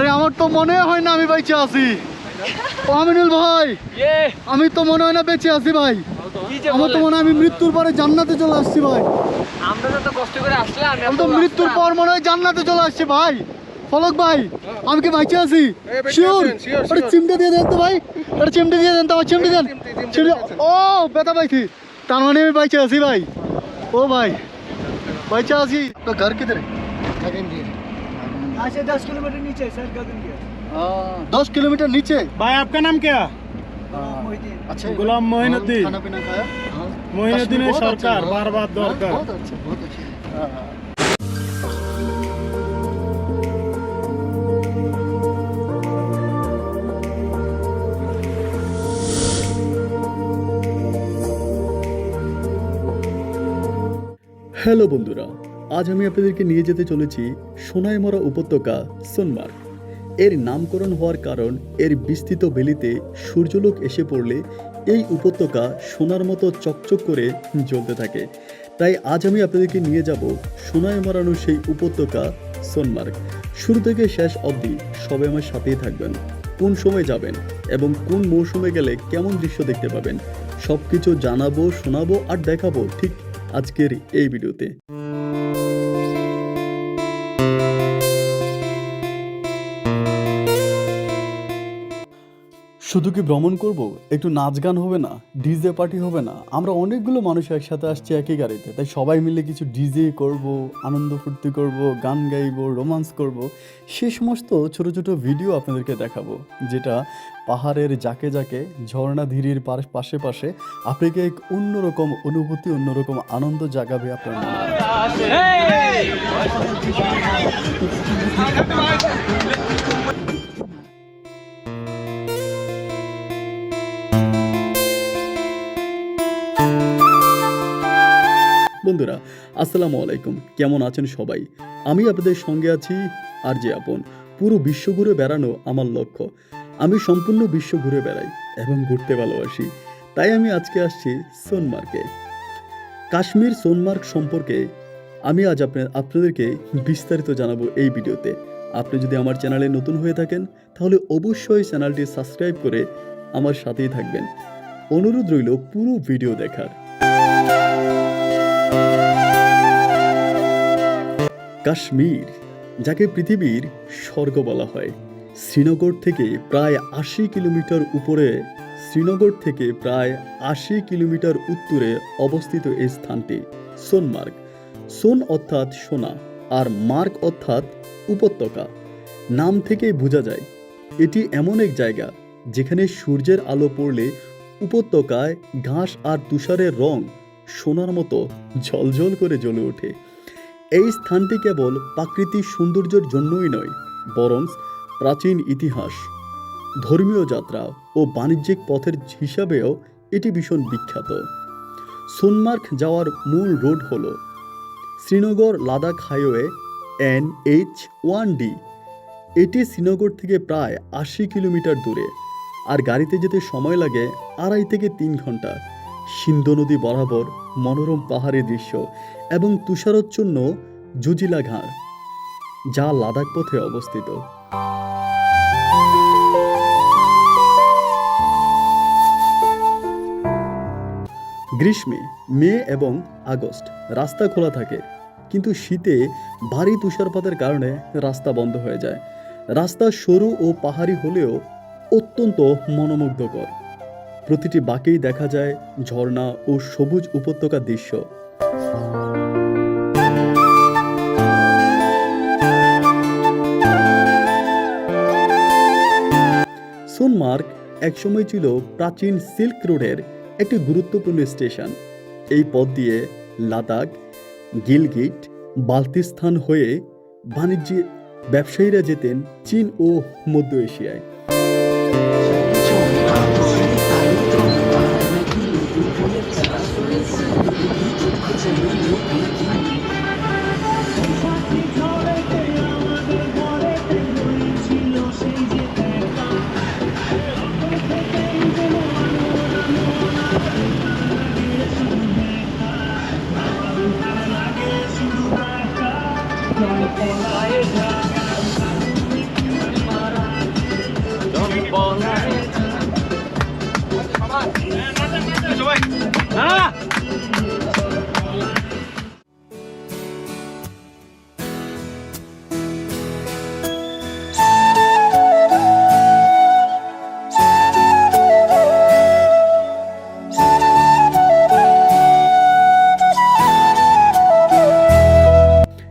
আরে আমার তো মনে হয় না আমি বেঁচে আছি। আমিনুল ভাই ইয়ে। আমি তো মনে হয় না বেঁচে আছি ভাই। আমার তো মনে হয় আমি মৃত্যুর পরে জান্নাতে চলে আসছি ভাই। আমরা যত কষ্ট করে আসলাম আমি তো মৃত্যুর পর মনে হয় জান্নাতে চলে আসছি ভাই। ফলক ভাই আমি কি বেঁচে আছি? শিওর? ওটা চিমটে দিয়ে দেন তো ভাই। ওটা চিমটে দিয়ে দেন তো আমার চিমটে দেন। চিমটে, ও ব্যথা পাইছি তার মানে আমি বেঁচে আছি ভাই। ও ভাই বেঁচে আছি। তো ঘর কিধর है? यहाँ से दस किलोमीटर नीचे है सर गगनगिर दस किलोमीटर नीचे भाई आपका नाम क्या मोहिद्दीन अच्छा गुलाम मोइनुद्दीन। खाना पीना खाया हाँ मोइनुद्दीन कश्मीर बहुत सरकार, अच्छा है। बार बार दौड़ बहुत- कर। बहुत अच्छा बहुत अच्छा हाँ, हाँ। হ্যালো বন্ধুরা আজ আমি আপনাদেরকে নিয়ে যেতে চলেছি সোনাইমরা উপত্যকা, সোনমার্গ। এর নামকরণ হওয়ার কারণ এর বিস্তৃত বেলিতে সূর্যলোক এসে পড়লে এই উপত্যকা সোনার মতো চকচক করে জ্বলতে থাকে। তাই আজ আমি আপনাদেরকে নিয়ে যাব সোনায় মরানো সেই উপত্যকা, সোনমার্গ। শুরু থেকে শেষ অবধি সবাই আমার সাথেই থাকবেন। কোন সময় যাবেন এবং কোন মৌসুমে গেলে কেমন দৃশ্য দেখতে পাবেন সব কিছু জানাব, শোনাবো আর দেখাবো ঠিক আজকের এই ভিডিওতে। শুধু কি ভ্রমণ করব? একটু নাচ গান হবে না, ডিজে পার্টি হবে না। আমরা অনেকগুলো মানুষ একসাথে আসছি একই গাড়িতে। তাই সবাই মিলে কিছু ডিজে করব, আনন্দ ফুর্তি করব, গান গাইব, রোমান্স করব। সে সমস্ত ছোট ছোট ভিডিও আপনাদেরকে দেখাবো, যেটা পাহাড়ের জাকে জাকে, ঝর্ণা ধীরের পাশ- পাশে আপনাকে এক অন্যরকম অনুভূতি, অন্যরকম আনন্দ জাগাবে আপনার বন্ধুরা, আসসালামু আলাইকুম। কেমন আছেন সবাই? আমি আপনাদের সঙ্গে আছি আর যে আপন। পুরো বিশ্ব ঘুরে বেড়ানো আমার লক্ষ্য। আমি সম্পূর্ণ বিশ্ব ঘুরে বেড়াই এবং ঘুরতে ভালোবাসি। তাই আমি আজকে আসছি সোনমার্গে। কাশ্মীর সোনমার্গ সম্পর্কে আমি আজ আপনার আপনাদেরকে বিস্তারিত জানাব এই ভিডিওতে। আপনি যদি আমার চ্যানেলে নতুন হয়ে থাকেন, তাহলে অবশ্যই চ্যানেলটি সাবস্ক্রাইব করে আমার সাথেই থাকবেন। অনুরোধ রইল পুরো ভিডিও দেখার। কাশ্মীর, যাকে পৃথিবীর স্বর্গ বলা হয়। শ্রীনগর থেকে প্রায় আশি কিলোমিটার উপরে, শ্রীনগর থেকে প্রায় আশি কিলোমিটার উত্তরে অবস্থিত এই স্থানটি, সোনমার্গ। সোন অর্থাৎ সোনা, আর মার্গ অর্থাৎ উপত্যকা। নাম থেকেই বোঝা যায়, এটি এমন এক জায়গা, যেখানে সূর্যের আলো পড়লে উপত্যকায় ঘাস আর তুষারের রং সোনার মতো ঝলঝল করে জ্বলে ওঠে। এই স্থানটি কেবল প্রাকৃতিক সৌন্দর্যের জন্যই নয়, বরং প্রাচীন ইতিহাস, ধর্মীয় যাত্রা ও বাণিজ্যিক পথের হিসাবেও এটি ভীষণ বিখ্যাত। সোনমার্গ যাওয়ার মূল রোড হল Srinagar Ladakh highway N H one D. এটি শ্রীনগর থেকে প্রায় আশি কিলোমিটার দূরে, আর গাড়িতে যেতে সময় লাগে আড়াই থেকে তিন ঘণ্টা। সিন্ধু নদী বরাবর মনোরম পাহাড়ি দৃশ্য এবং তুষারোচ্ছন্ন জুজিলা ঘাড় যা লাদাখ পথে অবস্থিত। গ্রীষ্মে, মে এবং আগস্ট রাস্তা খোলা থাকে, কিন্তু শীতে ভারী তুষারপাতের কারণে রাস্তা বন্ধ হয়ে যায়। রাস্তা সরু ও পাহাড়ি হলেও অত্যন্ত মনোমুগ্ধকর। প্রতিটি বাঁকেই দেখা যায় ঝর্ণা ও সবুজ উপত্যকার দৃশ্য। সোনমার্গ একসময় ছিল প্রাচীন সিল্ক রোডের একটি গুরুত্বপূর্ণ স্টেশন। এই পথ দিয়ে লাদাখ, গিলগিট বালতিস্তান হয়ে বাণিজ্যে ব্যবসায়ীরা যেতেন চীন ও মধ্য এশিয়ায়। chỉ muốn nếu có chính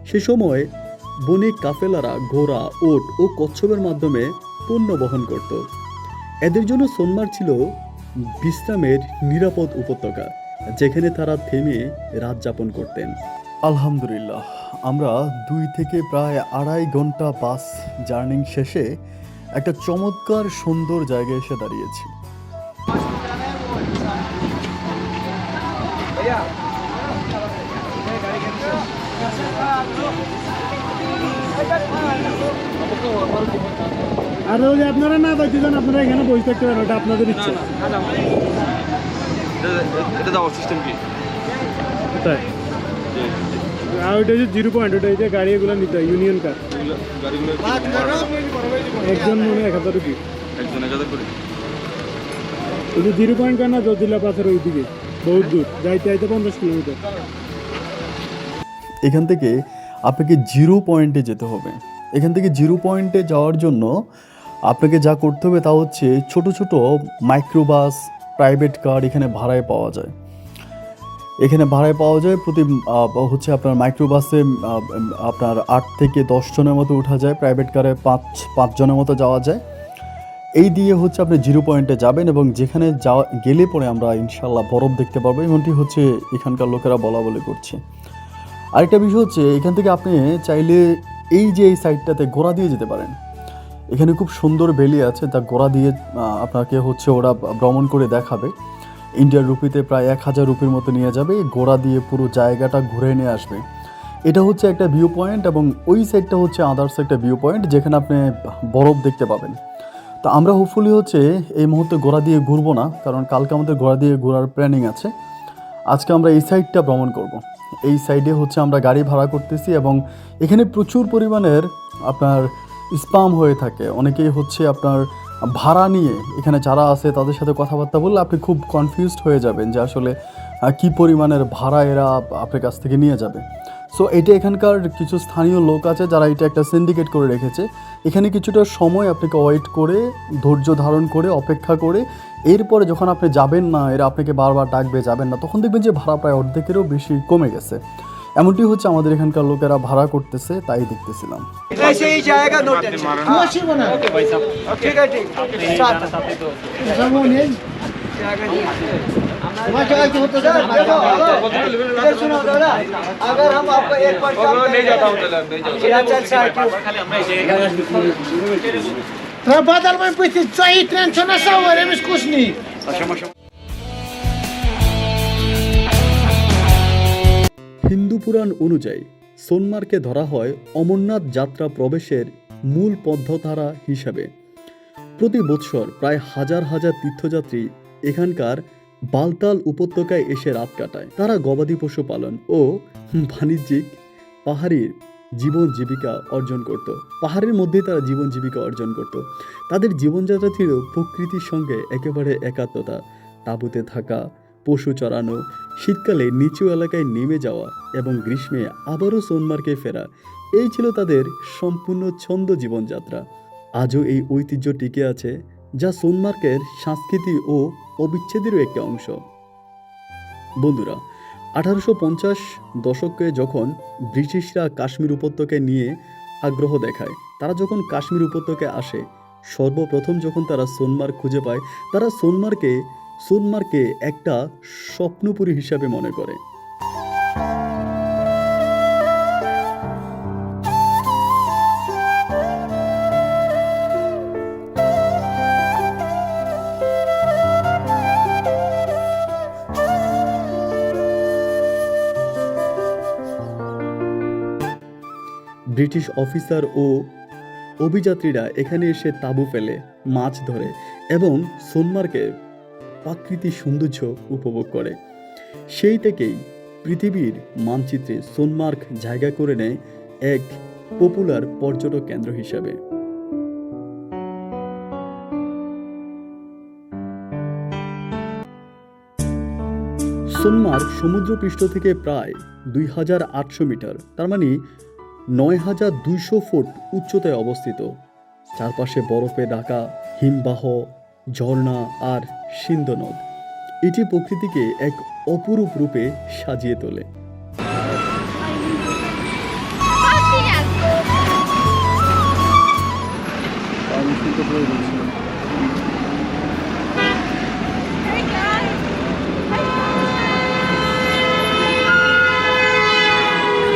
সে সময় বণিক কাফেলারা ঘোড়া ওট ও কচ্ছপের মাধ্যমে পণ্য বহন করত। এদের জন্য সোনমার্গ ছিল বিশ্রামের নিরাপদ উপত্যকা যেখানে তারা থেমে রাত যাপন করতেন। আলহামদুলিল্লাহ আমরা দুই থেকে প্রায় আড়াই ঘণ্টা বাস জার্নিং শেষে একটা চমৎকার সুন্দর জায়গায় এসে দাঁড়িয়েছি। আর যদি আপনারা না দেখতে চান আপনারা এখানে বসে থাকতে পারেন ওটা আপনাদের ইচ্ছা। এটা দেওয়ার সিস্টেম কি? তাই আর ওইটা হচ্ছে জিরো পয়েন্ট ওটা হচ্ছে গাড়ি এগুলো নিতে হয় ইউনিয়ন কার একজন মনে এক হাজার রুপি। একজন এক হাজার করে। ওই যে জিরো পয়েন্ট কার না পাথর ওইদিকে বহুত দূর। যাইতে যাইতে পঞ্চাশ কিলোমিটার। এখান থেকে আপনাকে জিরো পয়েন্টে যেতে হবে। এখান থেকে জিরো পয়েন্টে যাওয়ার জন্য আপনাকে যা করতে হবে তা হচ্ছে ছোট ছোট মাইক্রোবাস প্রাইভেট কার এখানে ভাড়ায় পাওয়া যায়। এখানে ভাড়ায় পাওয়া যায় প্রতি হচ্ছে আপনার মাইক্রোবাসে আপনার আট থেকে দশ জনের মতো ওঠা যায় প্রাইভেট কারে পাঁচ পাঁচ জনের মতো যাওয়া যায়। এই দিয়ে হচ্ছে আপনি জিরো পয়েন্টে যাবেন এবং যেখানে যাওয়া, গেলে পরে আমরা ইনশাল্লাহ বরফ দেখতে পারব এমনটি হচ্ছে এখানকার লোকেরা বলা বলে করছে। আরেকটা বিষয় হচ্ছে, এখান থেকে আপনি চাইলে এই যে এই সাইডটাতে গোড়া দিয়ে যেতে পারেন। এখানে খুব সুন্দর বেলি আছে, তা গোড়া দিয়ে আপনাকে হচ্ছে ওরা ভ্রমণ করে দেখাবে। ইন্ডিয়ার রুপিতে প্রায় এক হাজার রুপির মতো নিয়ে যাবে, গোড়া দিয়ে পুরো জায়গাটা ঘুরে নিয়ে আসবে। এটা হচ্ছে একটা ভিউ পয়েন্ট এবং ওই সাইডটা হচ্ছে আদার্স একটা ভিউ পয়েন্ট যেখানে আপনি বরফ দেখতে পাবেন। তো আমরা হোপফুলি হচ্ছে এই মুহূর্তে গোড়া দিয়ে ঘুরবো না, কারণ কালকে আমাদের গোড়া দিয়ে ঘোরার প্ল্যানিং আছে। আজকে আমরা এই সাইডটা ভ্রমণ করব। এই সাইডে হচ্ছে আমরা গাড়ি ভাড়া করতেছি এবং এখানে প্রচুর পরিমাণের আপনার স্পাম হয়ে থাকে। অনেকেই হচ্ছে আপনার ভাড়া নিয়ে এখানে যারা আছে তাদের সাথে কথাবার্তা বললে আপনি খুব কনফিউজড হয়ে যাবেন যে আসলে কি পরিমাণের ভাড়া এরা আপনার কাছ থেকে নিয়ে যাবে। সো এটা এখানকার কিছু স্থানীয় লোক আছে যারা এটা একটা সিন্ডিকেট করে রেখেছে। এখানে কিছুটা সময় আপনাকে ওয়েট করে ধৈর্য ধারণ করে অপেক্ষা করে এরপরে যখন আপনি যাবেন না এরা আপনাকে বারবার ডাকবে যাবেন না তখন দেখবেন যে ভাড়া প্রায় অর্ধেকেরও বেশি কমে গেছে। এমনটি হচ্ছে আমাদের এখানকার লোকেরা ভাড়া করতেছে তাই দেখতেছিলাম। जाएगा नो टेंशन मशीन बना ठीक है ठीक साथ इधर सुनो दादा अगर हम आपको एक बार नहीं जाता हूँ चल नहीं जाता चल साइड तर बदल में पैसे चाहिए टेंशन असा वर एमस कुछ नहीं হিন্দু পুরাণ অনুযায়ী সোনমার্কে ধরা হয় অমরনাথ যাত্রা প্রবেশের মূল পদ্ধধারা হিসাবে প্রতি বৎসর প্রায় হাজার হাজার তীর্থযাত্রী এখানকার বালতাল উপত্যকায় এসে রাত কাটায়। তারা গবাদি পশু পালন ও বাণিজ্যিক পাহাড়ির জীবন জীবিকা অর্জন করত। পাহাড়ের মধ্যে তারা জীবন জীবিকা অর্জন করত। তাদের জীবনযাত্রা ছিল প্রকৃতির সঙ্গে একেবারে একাত্মতা, তাঁবুতে থাকা, পশু চড়ানো, শীতকালে নিচু এলাকায় নেমে যাওয়া এবং গ্রীষ্মে আবারও সোনমার্গে ফেরা। এই ছিল তাদের সম্পূর্ণ ছন্দ জীবনযাত্রা। আজও এই ঐতিহ্য টিকে আছে যা সোনমার্গের সংস্কৃতি ও অবিচ্ছেদেরও একটি অংশ। বন্ধুরা, আঠারোশো পঞ্চাশ দশকে যখন ব্রিটিশরা কাশ্মীর উপত্যকে নিয়ে আগ্রহ দেখায়, তারা যখন কাশ্মীর উপত্যকে আসে, সর্বপ্রথম যখন তারা সোনমার্গ খুঁজে পায়, তারা সোনমার্গকে সোনমার্গকে একটা স্বপ্নপুরী হিসাবে মনে করে। ব্রিটিশ অফিসার ও অভিযাত্রীরা এখানে এসে তাঁবু ফেলে, মাছ ধরে এবং সোনমার্গের প্রাকৃতিক সৌন্দর্য উপভোগ করে। সেই থেকেই পৃথিবীর মানচিত্রে সোনমার্গ জায়গা করে নেয় এক পপুলার পর্যটক কেন্দ্র হিসাবে। সোনমার্গ সমুদ্রপৃষ্ঠ থেকে প্রায় দুই হাজার আটশো মিটার, তার মানে নয় হাজার দুইশো ফুট উচ্চতায় অবস্থিত। চারপাশে বরফে ঢাকা, হিমবাহ, ঝর্ণা আর সিন্ধ নদ এটি প্রকৃতিকে এক অপরূপ রূপে সাজিয়ে তোলে।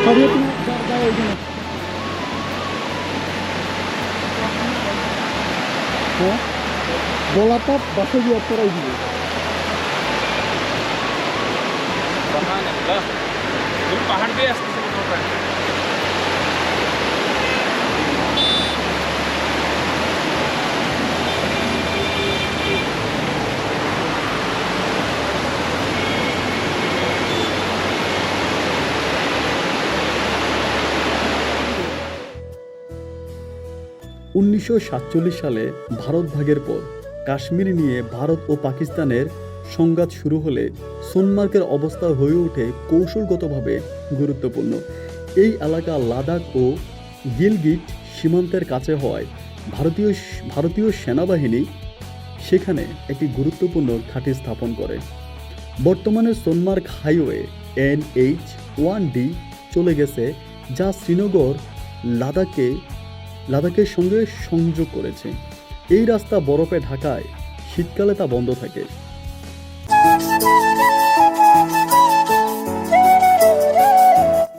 Thank you গলাটা বাসে গিয়ে পড়াই দিবে উনিশশো সালে ভারত ভাগের পর কাশ্মীর নিয়ে ভারত ও পাকিস্তানের সংঘাত শুরু হলে সোনমার্গের অবস্থা হয়ে ওঠে কৌশলগতভাবে গুরুত্বপূর্ণ। এই এলাকা লাদাখ ও গিলগিট সীমান্তের কাছে হওয়ায় ভারতীয় ভারতীয় সেনাবাহিনী সেখানে একটি গুরুত্বপূর্ণ ঘাঁটি স্থাপন করে। বর্তমানে Sonamarg highway N H one D চলে গেছে, যা শ্রীনগর লাদাখে, লাদাখের সঙ্গে সংযোগ করেছে। এই রাস্তা বরফে ঢাকায়, শীতকালে তা বন্ধ থাকে।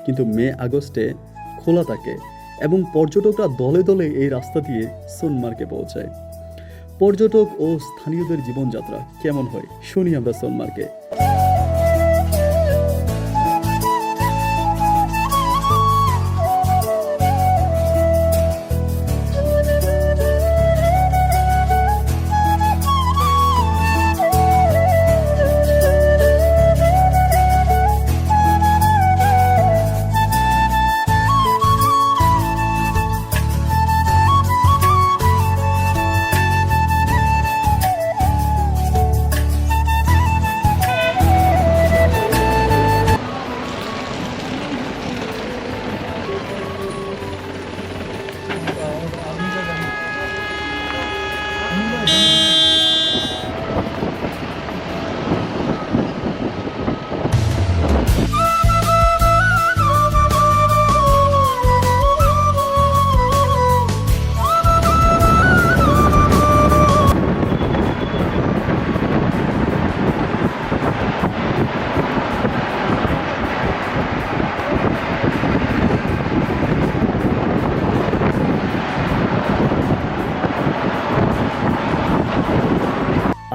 কিন্তু মে, আগস্টে খোলা থাকে এবং পর্যটকরা দলে দলে এই রাস্তা দিয়ে সোনমার্গে পৌঁছায় পর্যটক ও স্থানীয়দের জীবনযাত্রা কেমন হয়, শুনি আমরা সোনমার্গে।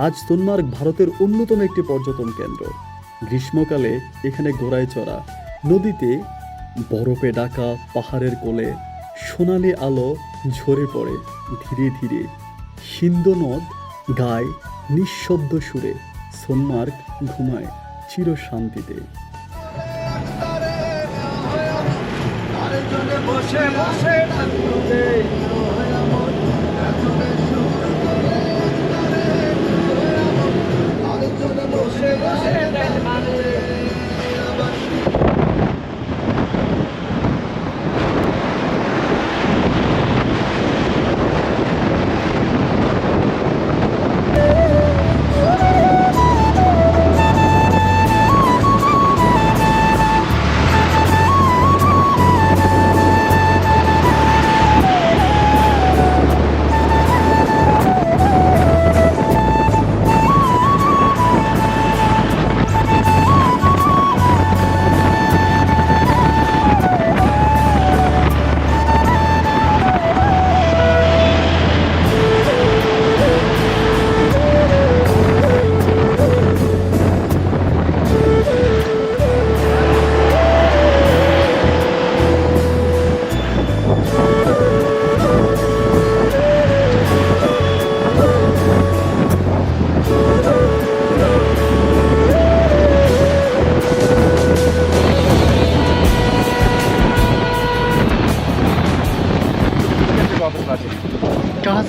আজ সোনমার্গ ভারতের অন্যতম একটি পর্যটন কেন্দ্র। গ্রীষ্মকালে এখানে ঘোড়ায় চড়া, নদীতে বরফে ডাকা পাহাড়ের কোলে, সোনালি আলো ঝরে পড়ে ধীরে ধীরে। সিন্ধু নদ গায়ে নিঃশব্দ সুরে সোনমার্গ ঘুমায় চির শান্তিতে कहाँ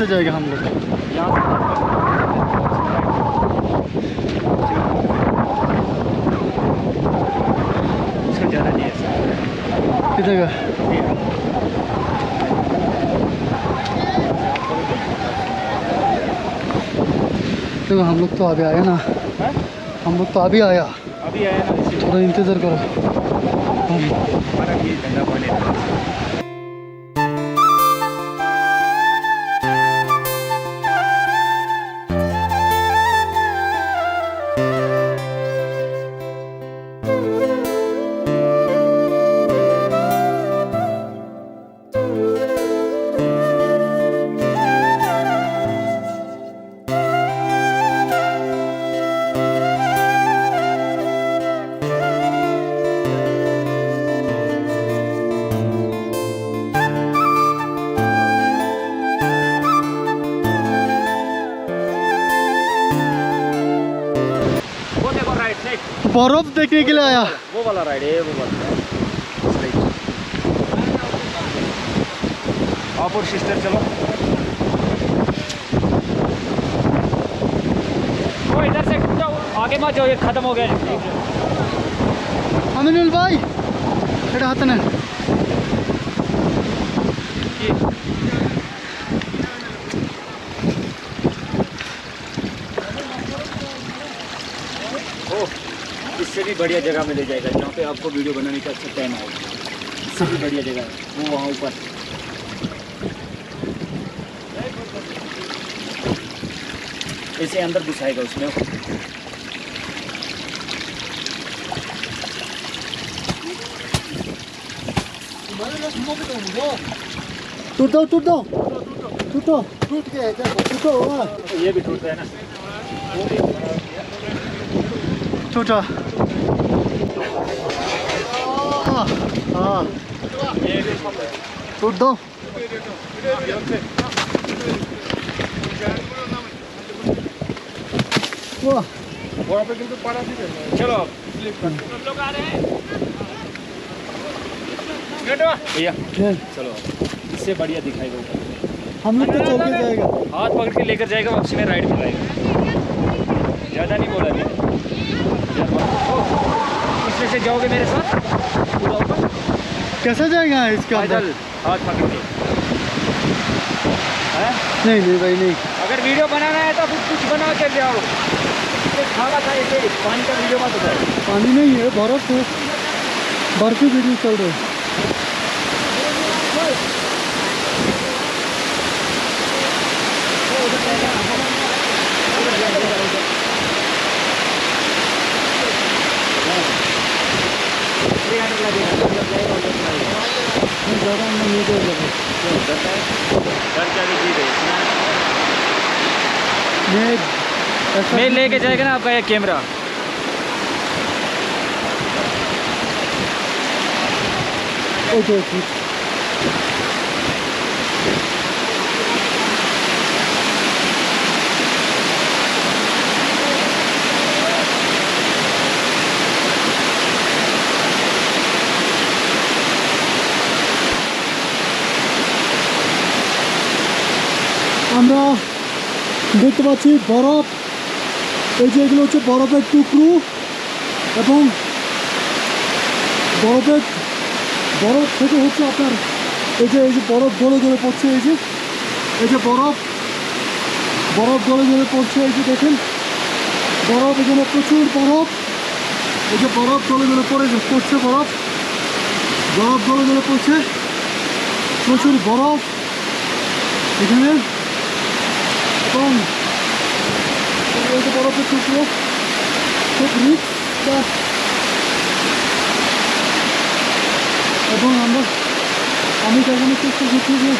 से जाएगा हम लोग। किधर का? देखो हम लोग तो अभी आए ना। हम लोग तो अभी आया। अभी आया ना थोड़ा इंतज़ार करो। बर्फ़ देखने के लिए आया। वो वाला राइड है वो वाला। और सिस्टर चलो। वो इधर से जाओ आगे मत जाओ ये खत्म हो गया भाई हाथ ना बढ़िया जगह में ले जाएगा जहाँ पे आपको वीडियो बनाने का अच्छा टाइम आएगा। भी बढ़िया जगह है वो वहाँ ऊपर। ऐसे अंदर घुसाएगा उसमें। टूट दो टूट दो टूट दो टूट गया टूट दो ये भी टूटता है ना। चलो भैया चलो इससे बढ़िया दिखाएगा हम लोग तो चल के जाएगा हाथ पकड़ के लेकर जाएगा उसमें राइड कराएगा ज़्यादा नहीं बोला नहीं से जाओगे मेरे साथ? पूरा ऊपर कैसे जाएगा इसके अंदर? हाँ हाथ पकड़ के। नहीं नहीं भाई नहीं। अगर वीडियो बनाना है तो कुछ कुछ बना के ले आओ। खाना था ऐसे पानी का वीडियो मत पानी नहीं है बर्फ़ बर्फ़ी वीडियो चल रही है ज़्यादा अंदर नहीं जाएगा घर जाके जी रहे मैं लेके जाएगा ना आपका ये कैमरा ओके ओके। আমরা দেখতে পাচ্ছি বরফ। এই যে এগুলো হচ্ছে বরফের টুকরো এবং বরফের, বরফ থেকে হচ্ছে আপনার এই যে এই যে বরফ গলে গলে পড়ছে, এই যে এই যে বরফ বরফ গলে গলে পড়ছে, এই যে দেখেন, বরফ এখানে প্রচুর বরফ, এই যে বরফ গলে গলে পড়ে পড়ছে বরফ বরফ গলে গলে পড়ছে, প্রচুর বরফ, এখানে এবং বরফের টুকরো খুব রিচ এবং আমরা আমি দেখানোর চেষ্টা করছি যে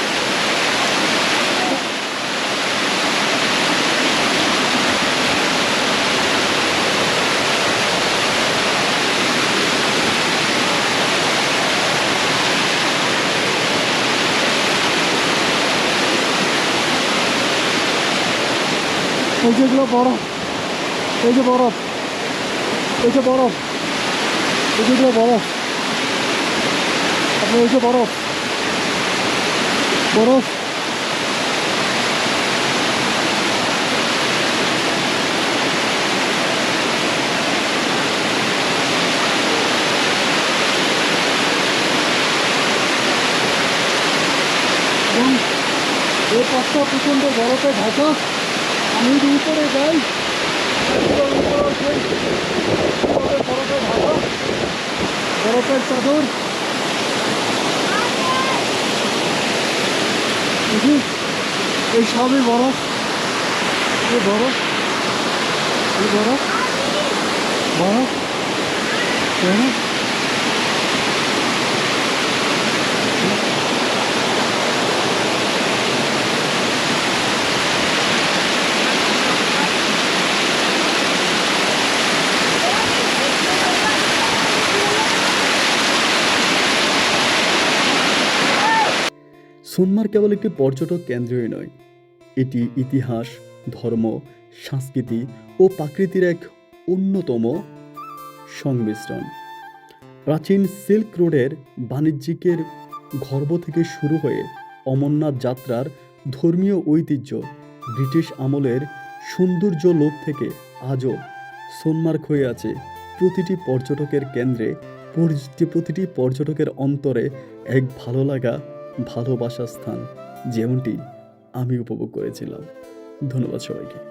এই যেগুলো বরফ এই যে বরফ এই যে বরফ এই যেগুলো বরফ আপনার এই যে বরফ বরফ এবং এই পাশটা প্রচণ্ড বরফে ঢাকা যদি উপরে যাই বরফে ঢাকা বরফের চাদর এই সবই বরফ এই বরফ এই বরফ বরফ বরফ সোনমার কেবল একটি পর্যটক কেন্দ্রই নয়, এটি ইতিহাস, ধর্ম, সংস্কৃতি ও প্রাকৃতির এক অন্যতম সংমিশ্রণ। প্রাচীন সিল্ক রোডের বাণিজ্যিকের গর্ব থেকে শুরু হয়ে অমরনাথ যাত্রার ধর্মীয় ঐতিহ্য, ব্রিটিশ আমলের সৌন্দর্য লোক থেকে আজও সোনমার্ক হয়ে আছে প্রতিটি পর্যটকের কেন্দ্রে, প্রতিটি পর্যটকের অন্তরে এক ভালো লাগা ভালোবাসার স্থান যেমনটি আমি উপভোগ করেছিলাম। ধন্যবাদ সবাইকে।